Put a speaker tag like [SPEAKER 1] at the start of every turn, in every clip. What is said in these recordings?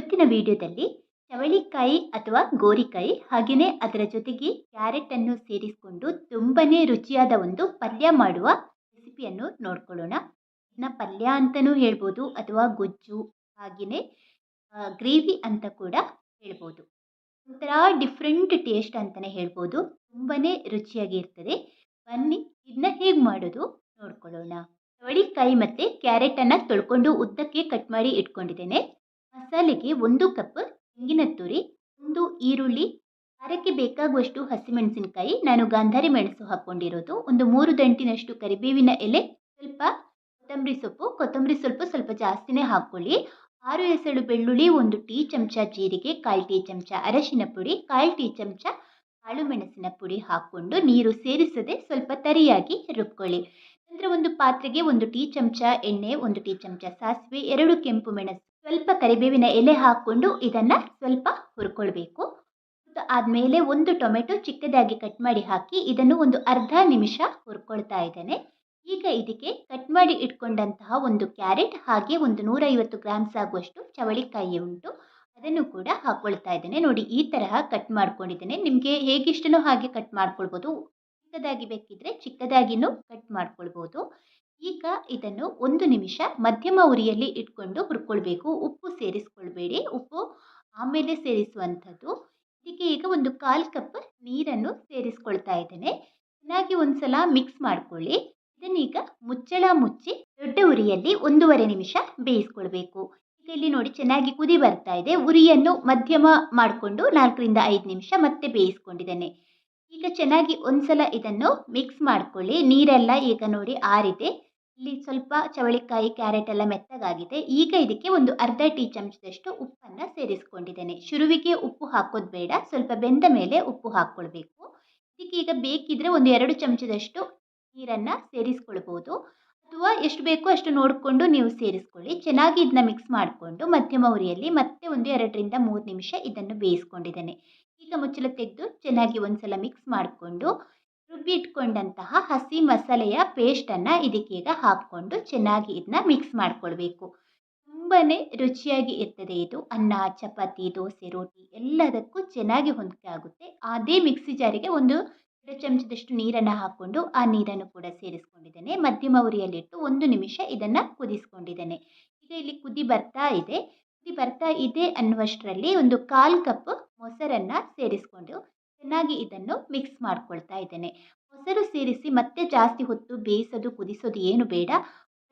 [SPEAKER 1] ಇವತ್ತಿನ ವಿಡಿಯೋದಲ್ಲಿ ಚವಳಿಕಾಯಿ ಅಥವಾ ಗೋರಿಕಾಯಿ ಹಾಗೆಯೇ ಅದರ ಜೊತೆಗೆ ಕ್ಯಾರೆಟನ್ನು ಸೇರಿಸಿಕೊಂಡು ತುಂಬಾ ರುಚಿಯಾದ ಒಂದು ಪಲ್ಯ ಮಾಡುವ ರೆಸಿಪಿಯನ್ನು ನೋಡ್ಕೊಳ್ಳೋಣ. ಇದನ್ನ ಪಲ್ಯ ಅಂತಲೂ ಹೇಳ್ಬೋದು ಅಥವಾ ಗೊಜ್ಜು ಹಾಗೆಯೇ ಗ್ರೇವಿ ಅಂತ ಕೂಡ ಹೇಳ್ಬೋದು. ಒಂಥರ ಡಿಫ್ರೆಂಟ್ ಟೇಸ್ಟ್ ಅಂತಲೇ ಹೇಳ್ಬೋದು. ತುಂಬಾ ರುಚಿಯಾಗಿರ್ತದೆ ಬನ್ನಿ ಇದನ್ನ ಹೇಗೆ ಮಾಡೋದು ನೋಡ್ಕೊಳ್ಳೋಣ. ಚವಳಿಕಾಯಿ ಮತ್ತು ಕ್ಯಾರೆಟನ್ನು ತೊಳ್ಕೊಂಡು ಉದ್ದಕ್ಕೆ ಕಟ್ ಮಾಡಿ ಇಟ್ಕೊಂಡಿದ್ದೇನೆ. ಮಸಾಲೆಗೆ ಒಂದು ಕಪ್ ತೆಂಗಿನ ತುರಿ, ಒಂದು ಈರುಳ್ಳಿ ಖಾರಕ್ಕೆ ಬೇಕಾಗುವಷ್ಟು ಹಸಿಮೆಣಸಿನಕಾಯಿ, ನಾನು ಗಾಂಧಾರಿ ಮೆಣಸು ಹಾಕ್ಕೊಂಡಿರೋದು. ಒಂದು ಮೂರು ದಂಟಿನಷ್ಟು ಕರಿಬೇವಿನ ಎಲೆ, ಸ್ವಲ್ಪ ಕೊತ್ತಂಬರಿ ಸೊಪ್ಪು, ಕೊತ್ತಂಬರಿ ಸ್ವಲ್ಪ ಸ್ವಲ್ಪ ಜಾಸ್ತಿನೇ ಹಾಕ್ಕೊಳ್ಳಿ. ಆರು ಎಸಳು ಬೆಳ್ಳುಳ್ಳಿ, ಒಂದು ಟೀ ಚಮಚ ಜೀರಿಗೆ, ಕಾಲು ಟೀ ಚಮಚ ಅರಶಿನ ಪುಡಿ, ಕಾಲು ಟೀ ಚಮಚ ಕಾಳು ಮೆಣಸಿನ ಪುಡಿ ಹಾಕ್ಕೊಂಡು ನೀರು ಸೇರಿಸದೆ ಸ್ವಲ್ಪ ತರಿಯಾಗಿ ರುಬ್ಕೊಳ್ಳಿ. ನಂತರ ಒಂದು ಪಾತ್ರೆಗೆ ಒಂದು ಟೀ ಚಮಚ ಎಣ್ಣೆ, ಒಂದು ಟೀ ಚಮಚ ಸಾಸಿವೆ, ಎರಡು ಕೆಂಪು ಮೆಣಸು ಸ್ವಲ್ಪ ಕರಿಬೇವಿನ ಎಲೆ ಹಾಕ್ಕೊಂಡು ಇದನ್ನು ಸ್ವಲ್ಪ ಹುರ್ಕೊಳ್ಬೇಕು. ಆದಮೇಲೆ ಒಂದು ಟೊಮೆಟೊ ಚಿಕ್ಕದಾಗಿ ಕಟ್ ಮಾಡಿ ಹಾಕಿ ಇದನ್ನು ಒಂದು ಅರ್ಧ ನಿಮಿಷ ಹುರ್ಕೊಳ್ತಾ ಇದ್ದೇನೆ. ಈಗ ಇದಕ್ಕೆ ಕಟ್ ಮಾಡಿ ಇಟ್ಕೊಂಡಂತಹ ಒಂದು ಕ್ಯಾರೆಟ್ ಹಾಗೆ ಒಂದು ನೂರೈವತ್ತು ಗ್ರಾಮ್ಸ್ ಆಗುವಷ್ಟು ಚವಳಿಕಾಯಿ ಉಂಟು. ಅದನ್ನು ಕೂಡ ಹಾಕ್ಕೊಳ್ತಾ ಇದ್ದೇನೆ. ನೋಡಿ, ಈ ತರಹ ಕಟ್ ಮಾಡ್ಕೊಂಡಿದ್ದೇನೆ. ನಿಮಗೆ ಹೇಗಿಷ್ಟನೋ ಹಾಗೆ ಕಟ್ ಮಾಡ್ಕೊಳ್ಬೋದು. ಚಿಕ್ಕದಾಗಿ ಬೇಕಿದ್ರೆ ಚಿಕ್ಕದಾಗಿನೂ ಕಟ್ ಮಾಡ್ಕೊಳ್ಬೋದು. ಈಗ ಇದನ್ನು ಒಂದು ನಿಮಿಷ ಮಧ್ಯಮ ಉರಿಯಲ್ಲಿ ಇಟ್ಕೊಂಡು ಹುರ್ಕೊಳ್ಬೇಕು. ಉಪ್ಪು ಸೇರಿಸ್ಕೊಳ್ಬೇಡಿ. ಉಪ್ಪು ಆಮೇಲೆ ಸೇರಿಸುವಂಥದ್ದು. ಇದಕ್ಕೆ ಈಗ ಒಂದು ಕಾಲು ಕಪ್ ನೀರನ್ನು ಸೇರಿಸ್ಕೊಳ್ತಾ ಇದ್ದೇನೆ. ಚೆನ್ನಾಗಿ ಒಂದ್ಸಲ ಮಿಕ್ಸ್ ಮಾಡ್ಕೊಳ್ಳಿ. ಇದನ್ನೀಗ ಮುಚ್ಚಳ ಮುಚ್ಚಿ ದೊಡ್ಡ ಉರಿಯಲ್ಲಿ ಒಂದೂವರೆ ನಿಮಿಷ ಬೇಯಿಸ್ಕೊಳ್ಬೇಕು. ಈಗ ಇಲ್ಲಿ ನೋಡಿ ಚೆನ್ನಾಗಿ ಕುದಿ ಬರ್ತಾ ಇದೆ. ಉರಿಯನ್ನು ಮಧ್ಯಮ ಮಾಡಿಕೊಂಡು ನಾಲ್ಕರಿಂದ ಐದು ನಿಮಿಷ ಮತ್ತೆ ಬೇಯಿಸ್ಕೊಂಡಿದ್ದೇನೆ. ಈಗ ಚೆನ್ನಾಗಿ ಒಂದ್ಸಲ ಇದನ್ನು ಮಿಕ್ಸ್ ಮಾಡ್ಕೊಳ್ಳಿ. ನೀರೆಲ್ಲ ಈಗ ನೋಡಿ ಆರಿದೆ. ಇಲ್ಲಿ ಸ್ವಲ್ಪ ಚವಳಿಕಾಯಿ, ಕ್ಯಾರೆಟ್ ಎಲ್ಲ ಮೆತ್ತಗಾಗಿದೆ. ಈಗ ಇದಕ್ಕೆ ಒಂದು ಅರ್ಧ ಟೀ ಚಮಚದಷ್ಟು ಉಪ್ಪನ್ನು ಸೇರಿಸ್ಕೊಂಡಿದ್ದೇನೆ. ಶುರುವಿಗೆ ಉಪ್ಪು ಹಾಕೋದು ಬೇಡ, ಸ್ವಲ್ಪ ಬೆಂದ ಮೇಲೆ ಉಪ್ಪು ಹಾಕ್ಕೊಳ್ಬೇಕು. ಇದಕ್ಕೆ ಈಗ ಬೇಕಿದ್ರೆ ಒಂದು ಎರಡು ಚಮಚದಷ್ಟು ನೀರನ್ನು ಸೇರಿಸ್ಕೊಳ್ಬೋದು. ಅಥವಾ ಎಷ್ಟು ಬೇಕೋ ಅಷ್ಟು ನೋಡಿಕೊಂಡು ನೀವು ಸೇರಿಸ್ಕೊಳ್ಳಿ. ಚೆನ್ನಾಗಿ ಇದನ್ನ ಮಿಕ್ಸ್ ಮಾಡಿಕೊಂಡು ಮಧ್ಯಮ ಉರಿಯಲ್ಲಿ ಮತ್ತೆ ಒಂದು ಎರಡರಿಂದ ಮೂರು ನಿಮಿಷ ಇದನ್ನು ಬೇಯಿಸ್ಕೊಂಡಿದ್ದೇನೆ. ಈಗ ಮುಚ್ಚಳ ತೆಗೆದು ಚೆನ್ನಾಗಿ ಒಂದು ಸಲ ಮಿಕ್ಸ್ ಮಾಡಿಕೊಂಡು ರುಬ್ಬಿ ಇಟ್ಕೊಂಡಂತಹ ಹಸಿ ಮಸಾಲೆಯ ಪೇಸ್ಟನ್ನು ಇದಕ್ಕೀಗ ಹಾಕ್ಕೊಂಡು ಚೆನ್ನಾಗಿ ಇದನ್ನ ಮಿಕ್ಸ್ ಮಾಡ್ಕೊಳ್ಬೇಕು. ತುಂಬಾ ರುಚಿಯಾಗಿ ಇರ್ತದೆ ಇದು. ಅನ್ನ, ಚಪಾತಿ, ದೋಸೆ, ರೋಟಿ ಎಲ್ಲದಕ್ಕೂ ಚೆನ್ನಾಗಿ ಹೊಂದಿಕೆ ಆಗುತ್ತೆ. ಅದೇ ಮಿಕ್ಸಿ ಜಾರಿಗೆ ಒಂದು ಎರಡು ಚಮಚದಷ್ಟು ನೀರನ್ನು ಹಾಕ್ಕೊಂಡು ಆ ನೀರನ್ನು ಕೂಡ ಸೇರಿಸ್ಕೊಂಡಿದ್ದೇನೆ. ಮಧ್ಯಮ ಉರಿಯಲ್ಲಿಟ್ಟು ಒಂದು ನಿಮಿಷ ಇದನ್ನು ಕುದಿಸ್ಕೊಂಡಿದ್ದೇನೆ. ಈಗ ಇಲ್ಲಿ ಕುದಿ ಬರ್ತಾ ಇದೆ. ಕುದಿ ಬರ್ತಾ ಇದೆ ಅನ್ನುವಷ್ಟರಲ್ಲಿ ಒಂದು ಕಾಲು ಕಪ್ ಮೊಸರನ್ನು ಸೇರಿಸ್ಕೊಂಡು ಚೆನ್ನಾಗಿ ಇದನ್ನು ಮಿಕ್ಸ್ ಮಾಡ್ಕೊಳ್ತಾ ಇದ್ದೇನೆ. ಮೊಸರು ಸೇರಿಸಿ ಮತ್ತೆ ಜಾಸ್ತಿ ಹೊತ್ತು ಬೇಯಿಸೋದು, ಕುದಿಸೋದು ಏನು ಬೇಡ.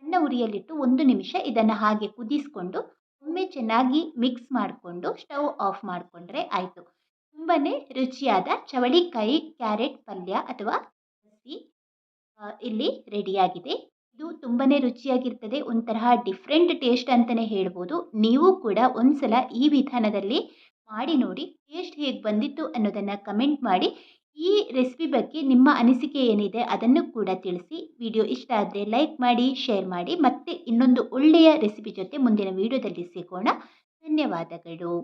[SPEAKER 1] ಸಣ್ಣ ಉರಿಯಲ್ಲಿಟ್ಟು ಒಂದು ನಿಮಿಷ ಇದನ್ನು ಹಾಗೆ ಕುದಿಸ್ಕೊಂಡು, ಒಮ್ಮೆ ಚೆನ್ನಾಗಿ ಮಿಕ್ಸ್ ಮಾಡಿಕೊಂಡು, ಸ್ಟವ್ ಆಫ್ ಮಾಡಿಕೊಂಡ್ರೆ ಆಯಿತು. ತುಂಬಾ ರುಚಿಯಾದ ಚವಳಿಕಾಯಿ, ಕ್ಯಾರೆಟ್, ಪಲ್ಯ ಅಥವಾ ಹಸಿ ಇಲ್ಲಿ ರೆಡಿಯಾಗಿದೆ. ಇದು ತುಂಬಾ ರುಚಿಯಾಗಿರ್ತದೆ. ಒಂಥರ ಡಿಫ್ರೆಂಟ್ ಟೇಸ್ಟ್ ಅಂತಲೇ ಹೇಳ್ಬೋದು. ನೀವು ಕೂಡ ಒಂದ್ಸಲ ಈ ವಿಧಾನದಲ್ಲಿ ಮಾಡಿ ನೋಡಿ ಟೇಸ್ಟ್ ಹೇಗೆ ಬಂದಿತ್ತು ಅನ್ನೋದನ್ನು ಕಮೆಂಟ್ ಮಾಡಿ. ಈ ರೆಸಿಪಿ ಬಗ್ಗೆ ನಿಮ್ಮ ಅನಿಸಿಕೆ ಏನಿದೆ ಅದನ್ನು ಕೂಡ ತಿಳಿಸಿ. ವಿಡಿಯೋ ಇಷ್ಟ ಆದರೆ ಲೈಕ್ ಮಾಡಿ ಶೇರ್ ಮಾಡಿ, ಮತ್ತೆ ಇನ್ನೊಂದು ಒಳ್ಳೆಯ ರೆಸಿಪಿ ಜೊತೆ ಮುಂದಿನ ವಿಡಿಯೋದಲ್ಲಿ ಸಿಗೋಣ. ಧನ್ಯವಾದಗಳು.